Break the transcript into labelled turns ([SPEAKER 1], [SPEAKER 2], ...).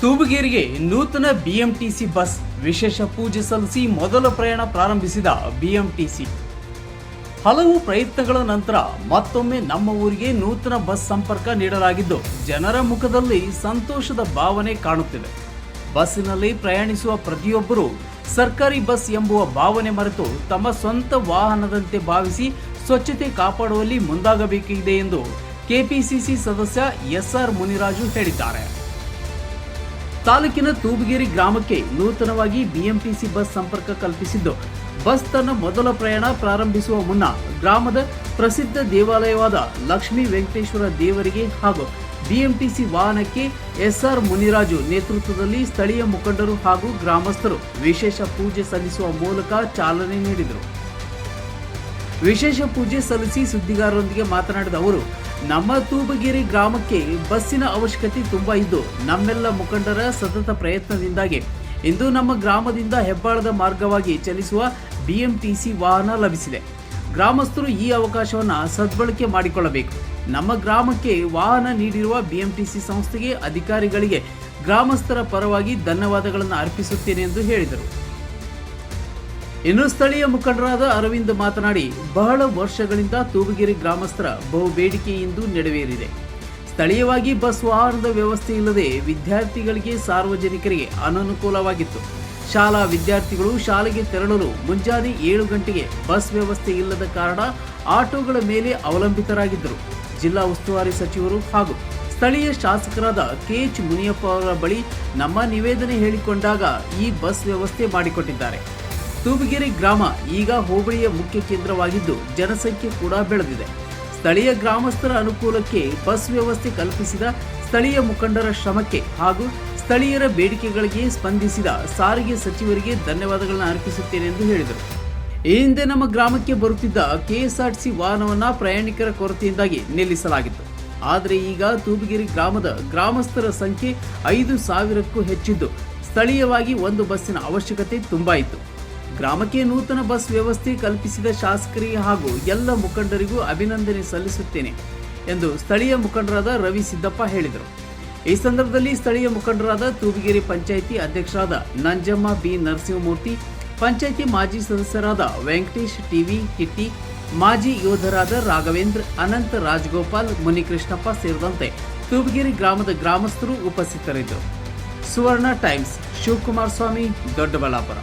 [SPEAKER 1] ತೂಬುಗೇರಿಗೆ ನೂತನ BMTC bus ವಿಶೇಷ ಪೂಜೆ ಸಲ್ಲಿಸಿ ಮೊದಲ ಪ್ರಯಾಣ ಪ್ರಾರಂಭಿಸಿದ ಬಿಎಂಟಿಸಿ. ಹಲವು ಪ್ರಯತ್ನಗಳ ನಂತರ ಮತ್ತೊಮ್ಮೆ ನಮ್ಮ ಊರಿಗೆ ನೂತನ ಬಸ್ ಸಂಪರ್ಕ ನೀಡಲಾಗಿದ್ದು, ಜನರ ಮುಖದಲ್ಲಿ ಸಂತೋಷದ ಭಾವನೆ ಕಾಣುತ್ತಿದೆ. ಬಸ್ಸಿನಲ್ಲಿ ಪ್ರಯಾಣಿಸುವ ಪ್ರತಿಯೊಬ್ಬರೂ ಸರ್ಕಾರಿ ಬಸ್ ಎಂಬುವ ಭಾವನೆ ಮರೆತು ತಮ್ಮ ಸ್ವಂತ ವಾಹನದಂತೆ ಭಾವಿಸಿ ಸ್ವಚ್ಛತೆ ಕಾಪಾಡುವಲ್ಲಿ ಮುಂದಾಗಬೇಕಿದೆ ಎಂದು ಕೆಪಿಸಿಸಿ ಸದಸ್ಯ ಎಸ್ಆರ್ ಮುನಿರಾಜು ಹೇಳಿದ್ದಾರೆ. ತಾಲೂಕಿನ ತೂಬಗಿರಿ ಗ್ರಾಮಕ್ಕೆ ನೂತನವಾಗಿ ಬಿಎಂಟಿಸಿ ಬಸ್ ಸಂಪರ್ಕ ಕಲ್ಪಿಸಿದ್ದು. ಬಸ್ ತನ್ನ ಮೊದಲ ಪ್ರಯಾಣ ಪ್ರಾರಂಭಿಸುವ ಮುನ್ನ ಗ್ರಾಮದ ಪ್ರಸಿದ್ಧ ದೇವಾಲಯವಾದ ಲಕ್ಷ್ಮೀ ವೆಂಕಟೇಶ್ವರ ದೇವರಿಗೆ ಹಾಗೂ ಬಿಎಂಟಿಸಿ ವಾಹನಕ್ಕೆ ಎಸ್ಆರ್ ಮುನಿರಾಜು ನೇತೃತ್ವದಲ್ಲಿ ಸ್ಥಳೀಯ ಮುಖಂಡರು ಹಾಗೂ ಗ್ರಾಮಸ್ಥರು ವಿಶೇಷ ಪೂಜೆ ಸಲ್ಲಿಸುವ ಮೂಲಕ ಚಾಲನೆ ನೀಡಿದರು. ವಿಶೇಷ ಪೂಜೆ ಸಲ್ಲಿಸಿ ಸುದ್ದಿಗಾರರೊಂದಿಗೆ ಮಾತನಾಡಿದ ಅವರು ನಮ್ಮ ತೂಬಗಿರಿ ಗ್ರಾಮಕ್ಕೆ ಬಸ್ಸಿನ ಅವಶ್ಯಕತೆ ತುಂಬಾ ಇದ್ದು ನಮ್ಮೆಲ್ಲ ಮುಖಂಡರ ಸತತ ಪ್ರಯತ್ನದಿಂದಾಗಿ ಇಂದು ನಮ್ಮ ಗ್ರಾಮದಿಂದ ಹೆಬ್ಬಾಳದ ಮಾರ್ಗವಾಗಿ ಚಲಿಸುವ ಬಿಎಂಟಿಸಿ ವಾಹನ ಲಭಿಸಿದೆ. ಗ್ರಾಮಸ್ಥರು ಈ ಅವಕಾಶವನ್ನು ಸದ್ಬಳಕೆ ಮಾಡಿಕೊಳ್ಳಬೇಕು. ನಮ್ಮ ಗ್ರಾಮಕ್ಕೆ ವಾಹನ ನೀಡಿರುವ ಬಿಎಂಟಿಸಿ ಸಂಸ್ಥೆಗೆ ಅಧಿಕಾರಿಗಳಿಗೆ ಗ್ರಾಮಸ್ಥರ ಪರವಾಗಿ ಧನ್ಯವಾದಗಳನ್ನು ಅರ್ಪಿಸುತ್ತೇನೆ ಎಂದು ಹೇಳಿದರು. ಇನ್ನು ಸ್ಥಳೀಯ ಮುಖಂಡರಾದ ಅರವಿಂದ್ ಮಾತನಾಡಿ, ಬಹಳ ವರ್ಷಗಳಿಂದ ತೂಬುಗೆರೆ ಗ್ರಾಮಸ್ಥರ ಬಹು ಬೇಡಿಕೆ ಇಂದು ನೆರವೇರಿದೆ. ಸ್ಥಳೀಯವಾಗಿ ಬಸ್ ವಾಹನದ ವ್ಯವಸ್ಥೆ ಇಲ್ಲದೆ ವಿದ್ಯಾರ್ಥಿಗಳಿಗೆ ಸಾರ್ವಜನಿಕರಿಗೆ ಅನನುಕೂಲವಾಗಿತ್ತು. ಶಾಲಾ ವಿದ್ಯಾರ್ಥಿಗಳು ಶಾಲೆಗೆ ತೆರಳಲು ಮುಂಜಾನೆ ಏಳು ಗಂಟೆಗೆ ಬಸ್ ವ್ಯವಸ್ಥೆ ಇಲ್ಲದ ಕಾರಣ ಆಟೋಗಳ ಮೇಲೆ ಅವಲಂಬಿತರಾಗಿದ್ದರು. ಜಿಲ್ಲಾ ಉಸ್ತುವಾರಿ ಸಚಿವರು ಹಾಗೂ ಸ್ಥಳೀಯ ಶಾಸಕರಾದ ಕೆಎಚ್ ಮುನಿಯಪ್ಪ ಅವರ ಬಳಿ ನಮ್ಮ ನಿವೇದನೆ ಹೇಳಿಕೊಂಡಾಗ ಈ ಬಸ್ ವ್ಯವಸ್ಥೆ ಮಾಡಿಕೊಟ್ಟಿದ್ದಾರೆ. ತೂಬುಗೆರೆ ಗ್ರಾಮ ಈಗ ಹೋಬಳಿಯ ಮುಖ್ಯ ಕೇಂದ್ರವಾಗಿದ್ದು ಜನಸಂಖ್ಯೆ ಕೂಡ ಬೆಳೆದಿದೆ. ಸ್ಥಳೀಯ ಗ್ರಾಮಸ್ಥರ ಅನುಕೂಲಕ್ಕೆ ಬಸ್ ವ್ಯವಸ್ಥೆ ಕಲ್ಪಿಸಿದ ಸ್ಥಳೀಯ ಮುಖಂಡರ ಶ್ರಮಕ್ಕೆ ಹಾಗೂ ಸ್ಥಳೀಯರ ಬೇಡಿಕೆಗಳಿಗೆ ಸ್ಪಂದಿಸಿದ ಸಾರಿಗೆ ಸಚಿವರಿಗೆ ಧನ್ಯವಾದಗಳನ್ನು ಅರ್ಪಿಸುತ್ತೇನೆ ಎಂದು ಹೇಳಿದರು. ಈ ಹಿಂದೆ ನಮ್ಮ ಗ್ರಾಮಕ್ಕೆ ಬರುತ್ತಿದ್ದ ಕೆಎಸ್ಆರ್ಟಿಸಿ ವಾಹನವನ್ನ ಪ್ರಯಾಣಿಕರ ಕೊರತೆಯಿಂದಾಗಿ ನಿಲ್ಲಿಸಲಾಗಿತ್ತು. ಆದರೆ ಈಗ ತೂಬಗಿರಿ ಗ್ರಾಮದ ಗ್ರಾಮಸ್ಥರ ಸಂಖ್ಯೆ ಐದು ಸಾವಿರಕ್ಕೂ ಹೆಚ್ಚಿದ್ದು, ಸ್ಥಳೀಯವಾಗಿ ಒಂದು ಬಸ್ಸಿನ ಅವಶ್ಯಕತೆ ತುಂಬಾ ಇತ್ತು. ಗ್ರಾಮಕ್ಕೆ ನೂತನ ಬಸ್ ವ್ಯವಸ್ಥೆ ಕಲ್ಪಿಸಿದ ಶಾಸಕರಿಗೆ ಹಾಗೂ ಎಲ್ಲ ಮುಖಂಡರಿಗೂ ಅಭಿನಂದನೆ ಸಲ್ಲಿಸುತ್ತೇನೆ ಎಂದು ಸ್ಥಳೀಯ ಮುಖಂಡರಾದ ರವಿ ಸಿದ್ದಪ್ಪ ಹೇಳಿದರು. ಈ ಸಂದರ್ಭದಲ್ಲಿ ಸ್ಥಳೀಯ ಮುಖಂಡರಾದ ತೂಬಿಗೆರೆ ಪಂಚಾಯಿತಿ ಅಧ್ಯಕ್ಷರಾದ ನಂಜಮ್ಮ ಬಿ ನರಸಿಂಹಮೂರ್ತಿ, ಪಂಚಾಯಿತಿ ಮಾಜಿ ಸದಸ್ಯರಾದ ವೆಂಕಟೇಶ್ ಟಿವಿ ಕಿಟ್ಟಿ, ಮಾಜಿ ಯೋಧರಾದ ರಾಘವೇಂದ್ರ, ಅನಂತ ರಾಜಗೋಪಾಲ್, ಮುನಿಕೃಷ್ಣಪ್ಪ ಸೇರಿದಂತೆ ತೂಬಿಗೆರೆ ಗ್ರಾಮದ ಗ್ರಾಮಸ್ಥರು ಉಪಸ್ಥಿತರಿದ್ದರು. ಸುವರ್ಣ ಟೈಮ್ಸ್ ಶಿವಕುಮಾರ ಸ್ವಾಮಿ ದೊಡ್ಡಬಳ್ಳಾಪುರ.